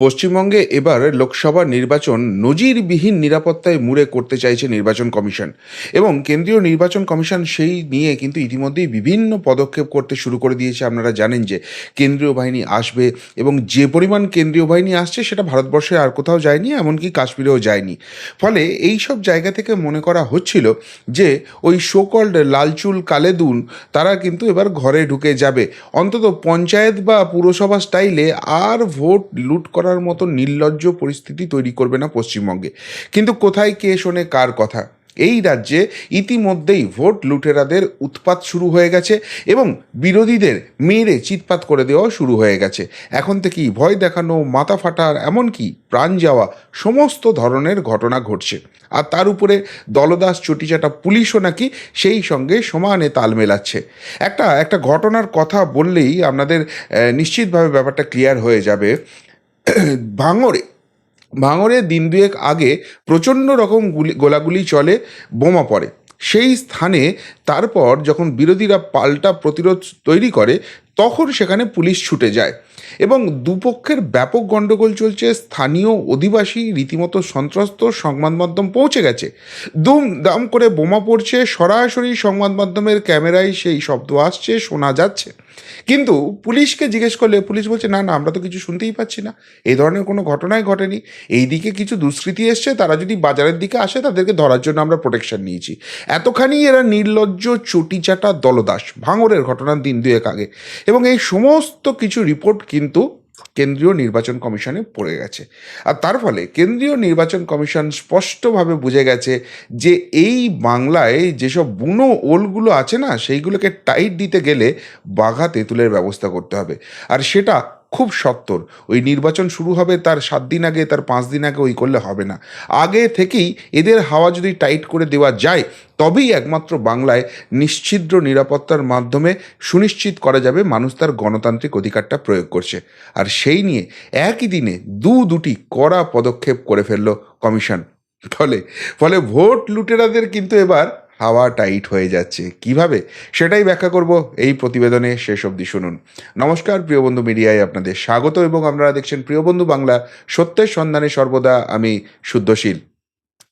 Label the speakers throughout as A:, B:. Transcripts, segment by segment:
A: পশ্চিমবঙ্গে এবার লোকসভা নির্বাচন নজিরবিহীন নিরাপত্তায় মুড়ে করতে চাইছে নির্বাচন কমিশন। এবং কেন্দ্রীয় নির্বাচন কমিশন সেই নিয়ে কিন্তু ইতিমধ্যেই বিভিন্ন পদক্ষেপ করতে শুরু করে দিয়েছে। আপনারা জানেন যে কেন্দ্রীয় বাহিনী আসবে এবং যে পরিমাণ কেন্দ্রীয় বাহিনী আসছে সেটা ভারতবর্ষে আর কোথাও যায়নি, এমনকি কাশ্মীরেও যায়নি। ফলে এই সব জায়গা থেকে মনে করা হচ্ছিল যে ওই সোকল্ড লালচুল কালেদুন তারা কিন্তু এবার ঘরে ঢুকে যাবে। অন্তত পঞ্চায়েত বা পুরসভা স্টাইলে আর ভোট লুট করার মতো নির্লজ্জ পরিস্থিতি তৈরি করবে না পশ্চিমবঙ্গে। কিন্তু কোথায় কে শোনে কার কথা? এই রাজ্যে ইতিমধ্যেই ভোট লুটেরাদের উৎপাত শুরু হয়ে গেছে এবং বিরোধীদের মেরে চিৎপাত করে দেওয়া শুরু হয়ে গেছে। এখন থেকেই ভয় দেখানো, মাথা ফাটার, এমনকি প্রাণ যাওয়া সমস্ত ধরনের ঘটনা ঘটছে। আর তার উপরে দলদাস চটিচাটা পুলিশও নাকি সেই সঙ্গে সমানে তাল মেলাচ্ছে। একটা একটা ঘটনার কথা বললেই আপনাদের নিশ্চিতভাবে ব্যাপারটা ক্লিয়ার হয়ে যাবে। ভাঙড়ে ভাঙড়ে দিন দুয়েক আগে প্রচণ্ড রকম গুলি, গোলাগুলি চলে, বোমা পড়ে। সেই স্থানে তারপর যখন বিরোধীরা পাল্টা প্রতিরোধ তৈরি করে, তখন সেখানে পুলিশ ছুটে যায় এবং দুপক্ষের ব্যাপক গণ্ডগোল চলছে। স্থানীয় অধিবাসী রীতিমতো সন্ত্রস্ত সংবাদ মাধ্যম পৌঁছে গেছে। দুম দাম করে বোমা পড়ছে। সরাসরি সংবাদ মাধ্যমের ক্যামেরায় সেই শব্দ আসছে, শোনা যাচ্ছে। কিন্তু পুলিশকে জিজ্ঞেস করলে পুলিশ বলছে, না না, আমরা তো কিছু শুনতেই পাচ্ছি না। এই ধরনের কোনো ঘটনাই ঘটেনি। এই দিকে কিছু দুষ্কৃতি এসছে, তারা যদি বাজারের দিকে আসে, তাদেরকে ধরার জন্য আমরা প্রোটেকশন নিয়েছি। এতখানি এরা নির্লজ্জ, চটিচাটা দলদাস, ভাঙরের ঘটনার দিন দুয়েক আগে। এবং এই সমস্ত কিছু রিপোর্ট কিন্তু কেন্দ্রীয় নির্বাচন কমিশনে পড়ে গেছে। আর তার ফলে কেন্দ্রীয় নির্বাচন কমিশন স্পষ্টভাবে বুঝে গেছে যে এই বাংলায় যেসব বুনো ওলগুলো আছে না, সেইগুলোকে টাইট দিতে গেলে বাঘা তেঁতুলের ব্যবস্থা করতে হবে। আর সেটা খুব সত্তর। ওই নির্বাচন শুরু হবে তার সাত দিন আগে, তার পাঁচ দিন আগে ওই করলে হবে না। আগে থেকেই এদের হাওয়া যদি টাইট করে দেওয়া যায়, তবেই একমাত্র বাংলায় নিশ্ছিদ্র নিরাপত্তার মাধ্যমে সুনিশ্চিত করা যাবে মানুষ তার গণতান্ত্রিক অধিকারটা প্রয়োগ করছে। আর সেই নিয়ে একই দিনে দু দুটি কড়া পদক্ষেপ করে ফেলল কমিশন। ফলে ফলে ভোট লুটেরাদের কিন্তু এবার হাওয়া টাইট হয়ে যাচ্ছে। কীভাবে? সেটাই ব্যাখ্যা করব এই প্রতিবেদনে। শেষ অবধি শুনুন। নমস্কার, প্রিয় বন্ধু মিডিয়ায় আপনাদের স্বাগত এবং আপনারা দেখছেন প্রিয় বন্ধু বাংলা সত্যের সন্ধানে সর্বদা আমি শুদ্ধশীল।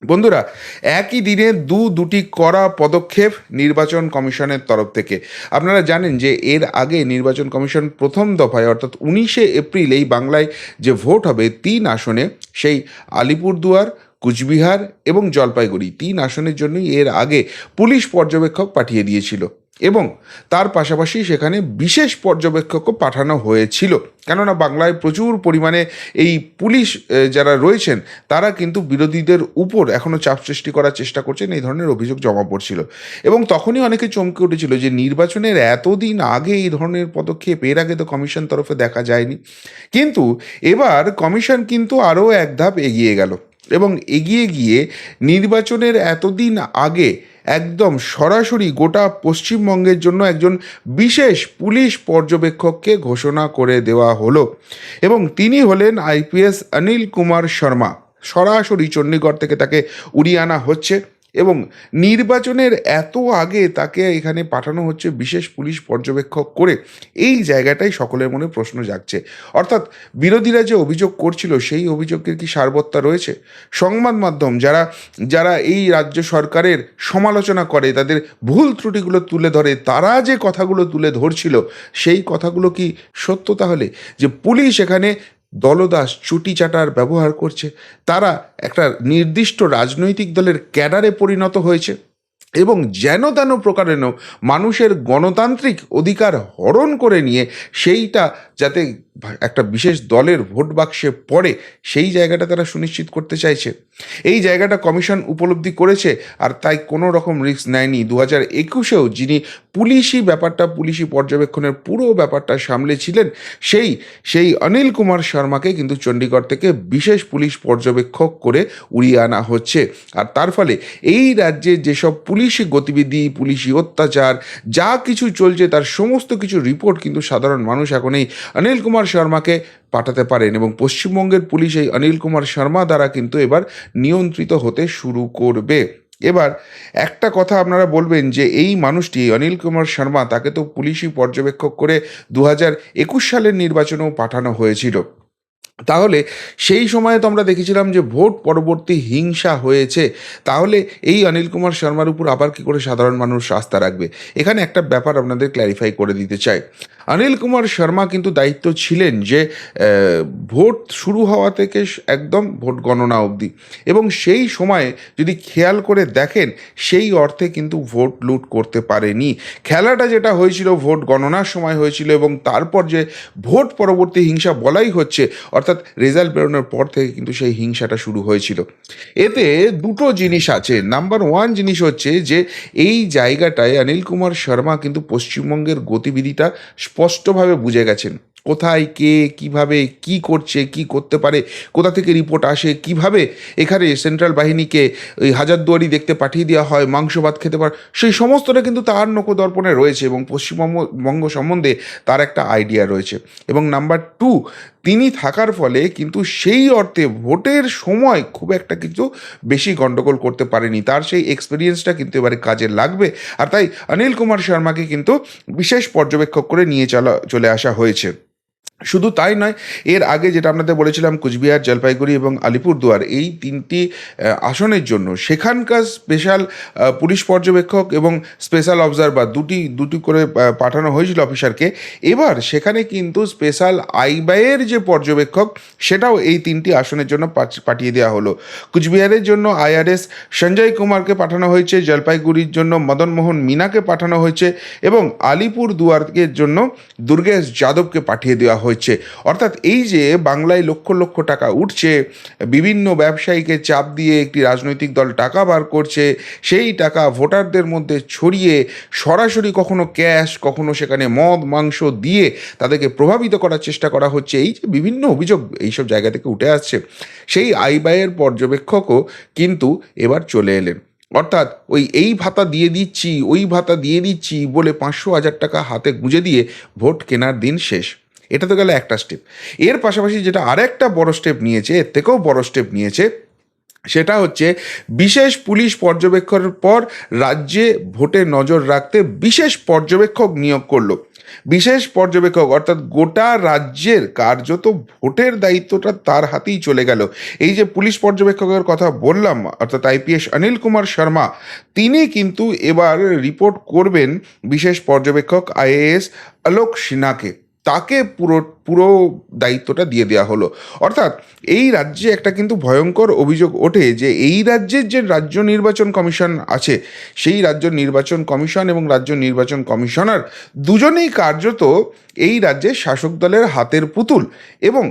A: বন্ধুরা, একই দিনে দু দুটি কড়া পদক্ষেপ নির্বাচন কমিশনের তরফ থেকে। আপনারা জানেন যে এর আগে নির্বাচন কমিশন প্রথম দফায়, অর্থাৎ উনিশে এপ্রিল এই বাংলায় যে ভোট হবে তিন আসনে, সেই আলিপুরদুয়ার কুচবিহার এবং জলপাইগুড়ি তিন আসনের জন্যই এর আগে পুলিশ পর্যবেক্ষক পাঠিয়ে দিয়েছিল এবং তার পাশাপাশি সেখানে বিশেষ পর্যবেক্ষকও পাঠানো হয়েছিল। কেননা বাংলায় প্রচুর পরিমাণে এই পুলিশ যারা রয়েছেন, তারা কিন্তু বিরোধীদের উপর এখনও চাপ সৃষ্টি করার চেষ্টা করছেন, এই ধরনের অভিযোগ জমা পড়ছিল। এবং তখনই অনেকে চমকে উঠেছিল যে নির্বাচনের এতদিন আগে এই ধরনের পদক্ষেপ, এর আগে তো কমিশন তরফে দেখা যায়নি। কিন্তু এবার কমিশন কিন্তু আরও এক ধাপ এগিয়ে গেল। এবং এগিয়ে গিয়ে নির্বাচনের এতদিন আগে একদম সরাসরি গোটা পশ্চিমবঙ্গের জন্য একজন বিশেষ পুলিশ পর্যবেক্ষককে ঘোষণা করে দেওয়া হলো। এবং তিনি হলেন আইপিএস অনিল কুমার শর্মা। সরাসরি চণ্ডীগড় থেকে তাকে উড়িয়ে আনা হচ্ছে। এবং নির্বাচনের এত আগে তাকে এখানে পাঠানো হচ্ছে বিশেষ পুলিশ পর্যবেক্ষক করে, এই জায়গাটাই সকলের মনে প্রশ্ন জাগছে। অর্থাৎ বিরোধীরা যে অভিযোগ করছিল, সেই অভিযোগের কি সারবত্তা রয়েছে? সংবাদ মাধ্যম যারা যারা এই রাজ্য সরকারের সমালোচনা করে, তাদের ভুল ত্রুটিগুলো তুলে ধরে, তারা যে কথাগুলো তুলে ধরছিল, সেই কথাগুলো কি সত্য তাহলে? যে পুলিশ এখানে দলদাস চুটি চাটার ব্যবহার করছে। তারা একটা নির্দিষ্ট রাজনৈতিক দলের ক্যাডারে পরিণত হয়েছে। এবং যেন তেন প্রকারেণ মানুষের গণতান্ত্রিক অধিকার হরণ করে নিয়ে সেইটা যাতে একটা বিশেষ দলের ভোট বাক্সে পড়ে, সেই জায়গাটা তারা সুনিশ্চিত করতে চাইছে। এই জায়গাটা কমিশন উপলব্ধি করেছে আর তাই কোনো রকম রিস্ক নেয়নি। দু হাজার একুশেও যিনি পুলিশি ব্যাপারটা, পুলিশি পর্যবেক্ষণের পুরো ব্যাপারটা সামলেছিলেন, সেই সেই অনিল কুমার শর্মাকে কিন্তু চণ্ডীগড় থেকে বিশেষ পুলিশ পর্যবেক্ষক করে উড়িয়ে আনা হচ্ছে। আর তার ফলে এই রাজ্যে যেসব পুলিশি গতিবিধি, পুলিশি অত্যাচার, যা কিছু চলছে তার সমস্ত কিছু রিপোর্ট কিন্তু সাধারণ মানুষ এখন এই অনিল কুমার শর্মাকে পাঠাতে পারেন এবং পশ্চিমবঙ্গের পুলিশ এই অনিল কুমার শর্মা দ্বারা কিন্তু এবার নিয়ন্ত্রিত হতে শুরু করবে। এবার একটা কথা আপনারা বলবেন যে এই মানুষটি অনিল কুমার শর্মা, তাকে তো পুলিশি পর্যবেক্ষক করে দু হাজার একুশ সালের নির্বাচনেও পাঠানো হয়েছিল। তাহলে সেই সময়ে তো আমরা দেখেছিলাম যে ভোট পরবর্তী হিংসা হয়েছে। তাহলে এই অনিল কুমার শর্মার উপর আবার কি করে সাধারণ মানুষ আস্থা রাখবে? এখানে একটা ব্যাপার আপনাদের ক্ল্যারিফাই করে দিতে চাই। অনিল কুমার শর্মা কিন্তু দায়িত্ব ছিলেন যে ভোট শুরু হওয়া থেকে একদম ভোট গণনা অবধি। এবং সেই সময়ে যদি খেয়াল করে দেখেন, সেই অর্থে কিন্তু ভোট লুট করতে পারেনি। খেলাটা যেটা হয়েছিল, ভোট গণনার সময় হয়েছিল এবং তারপর যে ভোট পরবর্তী হিংসা বলাই হচ্ছে, অর্থাৎ রেজাল্ট বেরোনোর পর থেকে কিন্তু সেই হিংসাটা শুরু হয়েছিল। এতে দুটো জিনিস আছে। নাম্বার ওয়ান জিনিস হচ্ছে যে, এই জায়গাটায় অনিল কুমার শর্মা কিন্তু পশ্চিমবঙ্গের গতিবিধিটা স্পষ্টভাবে বুঝে গেছেন। কোথায় কে কীভাবে কি করছে, কি করতে পারে, কোথা থেকে রিপোর্ট আসে, কীভাবে এখানে সেন্ট্রাল বাহিনীকে ওই হাজারদুয়ারি দেখতে পাঠিয়ে দেওয়া হয় মাংস ভাত খেতে পারে, সেই সমস্তটা কিন্তু তার নকদর্পণে রয়েছে এবং পশ্চিমবঙ্গ সম্বন্ধে তার একটা আইডিয়া রয়েছে। এবং নাম্বার টু তিনি থাকার ফলে কিন্তু সেই অর্থে ভোটের সময় খুব একটা কিছু বেশি গণ্ডগোল করতে পারেনি। তার সেই এক্সপিরিয়েন্সটা কিন্তু এবারে কাজে লাগবে আর তাই অনিল কুমার শর্মাকে কিন্তু বিশেষ পর্যবেক্ষক করে নিয়ে চলা, চলে আসা হয়েছে। শুধু তাই নয়, এর আগে যেটা আপনাদের বলেছিলাম, কুচবিহার, জলপাইগুড়ি এবং আলিপুরদুয়ার, এই তিনটি আসনের জন্য সেখানকার স্পেশাল পুলিশ পর্যবেক্ষক এবং স্পেশাল অবজারভার দুটি দুটি করে পাঠানো হয়েছিল অফিসারকে এবার সেখানে কিন্তু স্পেশাল আইবাইয়ের যে পর্যবেক্ষক, সেটাও এই তিনটি আসনের জন্য পাঠিয়ে দেওয়া হলো। কুচবিহারের জন্য আইআরএস সঞ্জয় কুমারকে পাঠানো হয়েছে, জলপাইগুড়ির জন্য মদন মোহন মিনাকে পাঠানো হয়েছে এবং আলিপুর দুয়ারের জন্য দুর্গেশ যাদবকে পাঠিয়ে দেওয়া হয়েছে। অর্থাৎ এই যে বাংলায় লক্ষ লক্ষ টাকা উঠছে, বিভিন্ন ব্যবসায়ীকে চাপ দিয়ে একটি রাজনৈতিক দল টাকা বার করছে, সেই টাকা ভোটারদের মধ্যে ছড়িয়ে সরাসরি কখনো ক্যাশ, কখনো সেখানে মদ, মাংস দিয়ে তাদেরকে প্রভাবিত করার চেষ্টা করা হচ্ছে। এই যে বিভিন্ন অভিযোগ এইসব জায়গা থেকে উঠে আসছে, সেই আইবাইয়ের পর্যবেক্ষকও কিন্তু এবার চলে এলেন। অর্থাৎ ওই এই ভাতা দিয়ে দিচ্ছি, ওই ভাতা দিয়ে দিচ্ছি বলে পাঁচশো হাজার টাকা হাতে গুঁজে দিয়ে ভোট কেনার দিন শেষ। এটা তো গেল একটা স্টেপ এর পাশাপাশি যেটা আরেকটা বড় স্টেপ নিয়েছে, এর থেকেও বড় স্টেপ নিয়েছে, সেটা হচ্ছে বিশেষ পুলিশ পর্যবেক্ষণের পর রাজ্যে ভোটে নজর রাখতে বিশেষ পর্যবেক্ষক নিয়োগ করল। বিশেষ পর্যবেক্ষক অর্থাৎ গোটা রাজ্যের কার্যত ভোটের দায়িত্বটা তার হাতেই চলে গেল। এই যে পুলিশ পর্যবেক্ষকের কথা বললাম, অর্থাৎ আইপিএস অনিল কুমার শর্মা, তিনি কিন্তু এবার রিপোর্ট করবেন বিশেষ পর্যবেক্ষক আইএএস আলোক সিনহাকে। তাকে পুরো পুরো দায়িত্বটা দিয়ে দেওয়া হলো। অর্থাৎ এই রাজ্যে একটা কিন্তু ভয়ঙ্কর অভিযোগ ওঠে যে এই রাজ্যের যে রাজ্য নির্বাচন কমিশন আছে, সেই রাজ্য নির্বাচন কমিশন এবং রাজ্য নির্বাচন কমিশনার দুজনেই কার্যত এই রাজ্যের শাসক দলের হাতের পুতুল এবং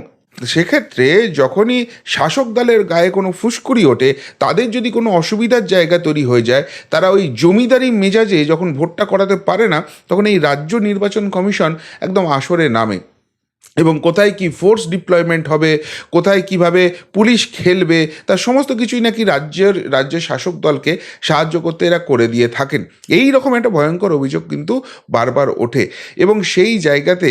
A: সেক্ষেত্রে যখনই শাসক দলের গায়ে কোনো ফুসকুড়ি ওঠে, তাদের যদি কোনো অসুবিধার জায়গা তৈরি হয়ে যায়, তারা ওই জমিদারি মেজাজে যখন ভোটটা করাতে পারে না, তখন এই রাজ্য নির্বাচন কমিশন একদম আসরে নামে। এবং কোথায় কি ফোর্স ডিপ্লয়মেন্ট হবে, কোথায় কীভাবে পুলিশ খেলবে তার সমস্ত কিছুই নাকি রাজ্যের রাজ্যের শাসক দলকে সাহায্য করতে এরা করে দিয়ে থাকেন। এই রকম একটা ভয়ঙ্কর অভিযোগ কিন্তু বারবার ওঠে এবং সেই জায়গাতে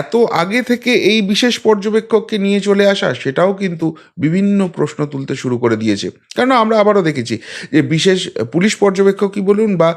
A: এত আগে থেকে এই বিশেষ পর্যবেক্ষককে নিয়ে চলে আসা সেটাও কিন্তু বিভিন্ন প্রশ্ন তুলতে শুরু করে দিয়েছে। কারণ আমরা আবারও দেখেছি যে বিশেষ পুলিশ পর্যবেক্ষকই বলুন বা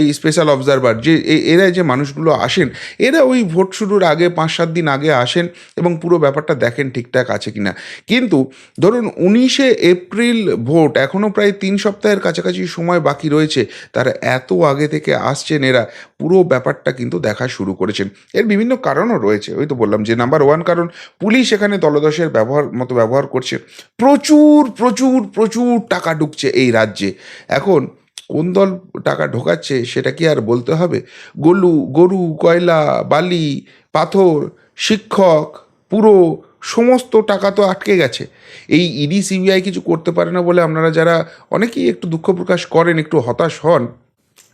A: এই স্পেশাল অবজারভার যে এরা যে মানুষগুলো আসেন, এরা ওই ভোট শুরুর আগে পাঁচ সাত দিন আগে আসেন এবং পুরো ব্যাপারটা দেখেন ঠিকঠাক আছে কিনা। কিন্তু ধরুন উনিশে এপ্রিল ভোট এখনও প্রায় তিন সপ্তাহের কাছাকাছি সময় বাকি রয়েছে, তারা এত আগে থেকে আসছেন এরা, পুরো ব্যাপারটা কিন্তু দেখা শুরু করেছেন। এর বিভিন্ন কারণও রয়েছে, ওই তো বললাম যে নাম্বার ওয়ান কারণ, পুলিশ এখানে দলদশের ব্যবহার, মতো ব্যবহার করছে। প্রচুর প্রচুর প্রচুর টাকা ঢুকছে এই রাজ্যে। এখন কোন দল টাকা ঢোকাচ্ছে সেটা কি আর বলতে হবে? গলু, গরু, কয়লা, বালি, পাথর শিক্ষক, পুরো সমস্ত টাকা তো আটকে গেছে। এই ইডি, সিবিআই কিছু করতে পারে না বলে আপনারা যারা অনেকেই একটু দুঃখ প্রকাশ করেন, একটু হতাশ হন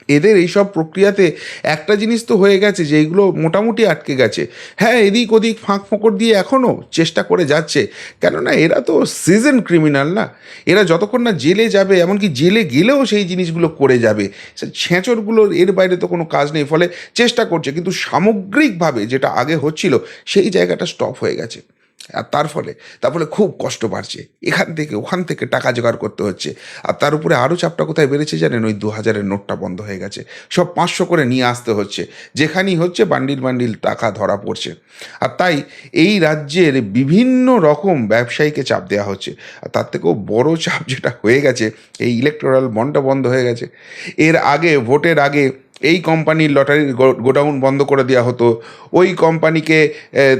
A: এদের এইসব প্রক্রিয়াতে একটা জিনিস তো হয়ে গেছে যে এইগুলো মোটামুটি আটকে গেছে। হ্যাঁ এদিক ওদিক ফাঁক ফোঁকর দিয়ে এখনও চেষ্টা করে যাচ্ছে। কেননা এরা তো সিজন ক্রিমিনাল না। এরা যতক্ষণ না জেলে যাবে, এমনকি জেলে গেলেও সেই জিনিসগুলো করে যাবে। ছেঁচড়গুলোর এর বাইরে তো কোনো কাজ নেই, ফলে চেষ্টা করছে। কিন্তু সামগ্রিকভাবে যেটা আগে হচ্ছিল, সেই জায়গাটা স্টপ হয়ে গেছে। আর তার ফলে তার ফলে খুব কষ্ট বাড়ছে। এখান থেকে, ওখান থেকে টাকা জোগাড় করতে হচ্ছে। আর তার উপরে আরও চাপটা কোথায় বেড়েছে জানেন? ওই দু হাজারের নোটটা বন্ধ হয়ে গেছে। সব পাঁচশো করে নিয়ে আসতে হচ্ছে। যেখানেই হচ্ছে বান্ডিল বান্ডিল টাকা ধরা পড়ছে। আর তাই এই রাজ্যের বিভিন্ন রকম ব্যবসায়ীকে চাপ দেওয়া হচ্ছে। আর তার থেকেও বড় চাপ যেটা হয়ে গেছে, এই ইলেকট্রাল বন্ডটা বন্ধ হয়ে গেছে। এর আগে, ভোটের আগে এই কোম্পানির লটারির গোডাউন বন্ধ করে দেওয়া হতো। ওই কোম্পানিকে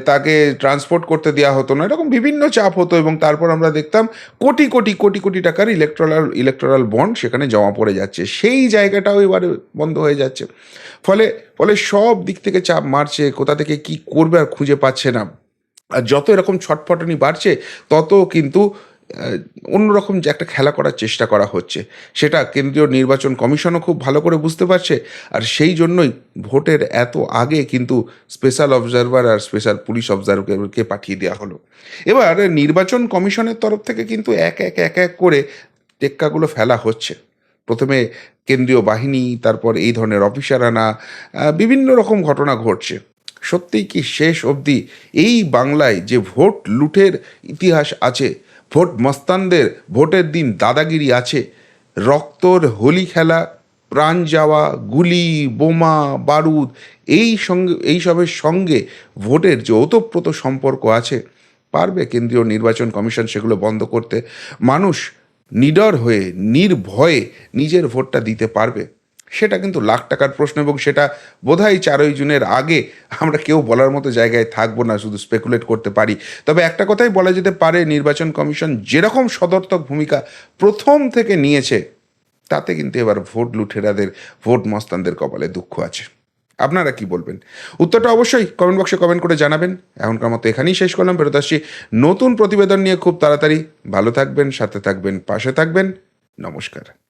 A: তাকে ট্রান্সপোর্ট করতে দেওয়া হতো না, এরকম বিভিন্ন চাপ হতো এবং তারপর আমরা দেখতাম কোটি কোটি কোটি কোটি টাকার ইলেকট্রাল ইলেকট্রাল বন্ড সেখানে জমা পড়ে যাচ্ছে। সেই জায়গাটাও এবারে বন্ধ হয়ে যাচ্ছে। ফলে ফলে সব দিক থেকে চাপ মারছে, কোথা থেকে কি করবে আর খুঁজে পাচ্ছে না। আর যত এরকম ছটফটানি বাড়ছে, তত কিন্তু অন্যরকম যে একটা খেলা করার চেষ্টা করা হচ্ছে, সেটা কেন্দ্রীয় নির্বাচন কমিশনও খুব ভালো করে বুঝতে পারছে, আর সেই জন্যই ভোটের এত আগে কিন্তু স্পেশাল অবজারভার আর স্পেশাল পুলিশ অবজারভারকে পাঠিয়ে দেওয়া হলো। এবার নির্বাচন কমিশনের তরফ থেকে কিন্তু এক এক এক এক করে টেক্কাগুলো ফেলা হচ্ছে। প্রথমে কেন্দ্রীয় বাহিনী, তারপর এই ধরনের অফিসার আনা বিভিন্ন রকম ঘটনা ঘটছে। সত্যিই কি শেষ অবধি এই বাংলায় যে ভোট লুটের ইতিহাস আছে ভোট মস্তানদের ভোটের দিন দাদাগিরি আছে। রক্তর হোলি খেলা, প্রাণ যাওয়া, গুলি, বোমা, বারুদ, এই সঙ্গে এইসবের সঙ্গে ভোটের যে ওতপ্রোত সম্পর্ক আছে, পারবে কেন্দ্রীয় নির্বাচন কমিশন সেগুলো বন্ধ করতে। মানুষ নিডর হয়ে, নির্ভয়ে নিজের ভোটটা দিতে পারবে। সেটা কিন্তু লাখ টাকার প্রশ্ন এবং সেটা বোধহয় চারই জুনের আগে আমরা কেউ বলার মতো জায়গায় থাকব না, শুধু স্পেকুলেট করতে পারি। তবে একটা কথাই বলা যেতে পারে, নির্বাচন কমিশন যেরকম সদর্থক ভূমিকা প্রথম থেকে নিয়েছে, তাতে কিন্তু এবার ভোট লুঠেরাদের ভোট মস্তানদের কপালে দুঃখ আছে। আপনারা কি বলবেন? উত্তরটা অবশ্যই কমেন্ট বক্সে কমেন্ট করে জানাবেন। এখনকার মতো এখানেই শেষ করলাম, ফেরত আসছি নতুন প্রতিবেদন নিয়ে খুব তাড়াতাড়ি। ভালো থাকবেন, সাথে থাকবেন, পাশে থাকবেন। নমস্কার।